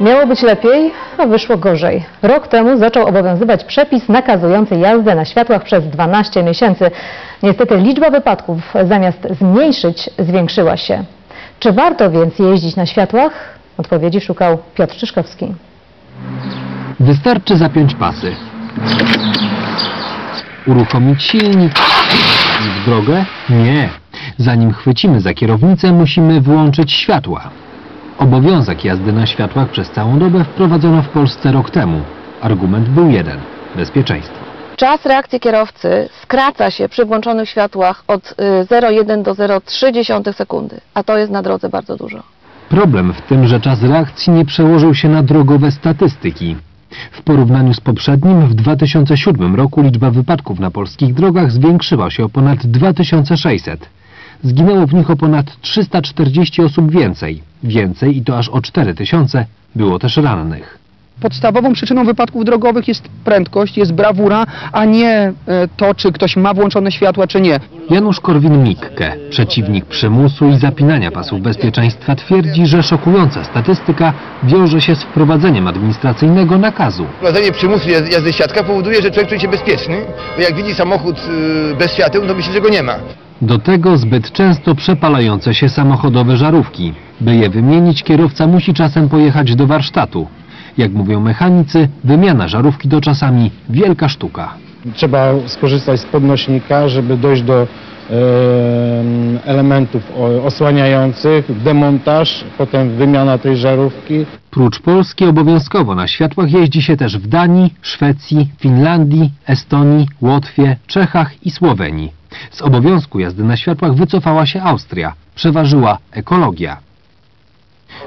Miało być lepiej, a wyszło gorzej. Rok temu zaczął obowiązywać przepis nakazujący jazdę na światłach przez 12 miesięcy. Niestety liczba wypadków zamiast zmniejszyć, zwiększyła się. Czy warto więc jeździć na światłach? Odpowiedzi szukał Piotr Czyszkowski. Wystarczy zapiąć pasy. Uruchomić silnik. W drogę? Nie. Zanim chwycimy za kierownicę, musimy wyłączyć światła. Obowiązek jazdy na światłach przez całą dobę wprowadzono w Polsce rok temu. Argument był jeden. Bezpieczeństwo. Czas reakcji kierowcy skraca się przy włączonych światłach od y, 0,1 do 0,3 sekundy, a to jest na drodze bardzo dużo. Problem w tym, że czas reakcji nie przełożył się na drogowe statystyki. W porównaniu z poprzednim, w 2007 roku liczba wypadków na polskich drogach zwiększyła się o ponad 2600. Zginęło w nich o ponad 340 osób więcej. Więcej i to aż o 4000 było też rannych. Podstawową przyczyną wypadków drogowych jest prędkość, jest brawura, a nie e, to, czy ktoś ma włączone światła, czy nie. Janusz Korwin-Mikke, przeciwnik przymusu i zapinania pasów bezpieczeństwa, twierdzi, że szokująca statystyka wiąże się z wprowadzeniem administracyjnego nakazu. Wprowadzenie przymusu jaz- jazdy świadka powoduje, że człowiek czuje się bezpieczny, bo jak widzi samochód y, bez świateł, to myśli, że go nie ma. Do tego zbyt często przepalające się samochodowe żarówki. By je wymienić, kierowca musi czasem pojechać do warsztatu. Jak mówią mechanicy, wymiana żarówki to czasami wielka sztuka. Trzeba skorzystać z podnośnika, żeby dojść do elementów osłaniających, demontaż, potem wymiana tej żarówki. Prócz Polski obowiązkowo na światłach jeździ się też w Danii, Szwecji, Finlandii, Estonii, Łotwie, Czechach i Słowenii. Z obowiązku jazdy na światłach wycofała się Austria. Przeważyła ekologia.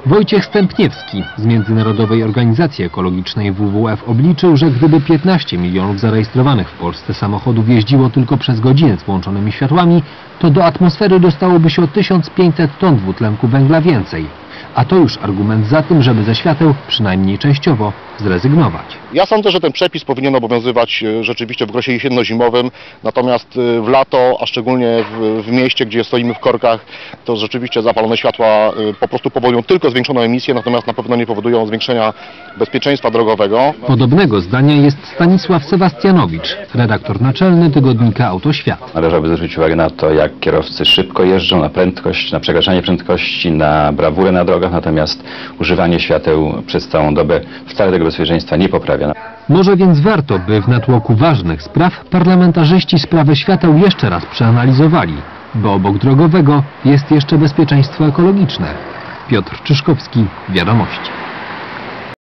Wojciech Stępniewski z Międzynarodowej Organizacji Ekologicznej WWF obliczył, że gdyby 15 milionów zarejestrowanych w Polsce samochodów jeździło tylko przez godzinę z włączonymi światłami, to do atmosfery dostałoby się o 1500 ton dwutlenku węgla więcej. A to już argument za tym, żeby ze świateł, przynajmniej częściowo, zrezygnować. Ja sądzę, że ten przepis powinien obowiązywać e, rzeczywiście w okresie jesienno-zimowym, natomiast e, w lato, a szczególnie w, w mieście, gdzie stoimy w korkach, to rzeczywiście zapalone światła e, po prostu powodują tylko zwiększoną emisję, natomiast na pewno nie powodują zwiększenia bezpieczeństwa drogowego. Podobnego zdania jest Stanisław Sebastianowicz, redaktor naczelny tygodnika Autoświat. Należałoby zwrócić uwagę na to, jak kierowcy szybko jeżdżą, na prędkość, na przekraczanie prędkości, na brawurę na drogach, natomiast używanie świateł przez całą dobę wcale tego bezpieczeństwa nie poprawia. Może więc warto, by w natłoku ważnych spraw parlamentarzyści sprawę świateł jeszcze raz przeanalizowali, bo obok drogowego jest jeszcze bezpieczeństwo ekologiczne. Piotr Czyszkowski, Wiadomości.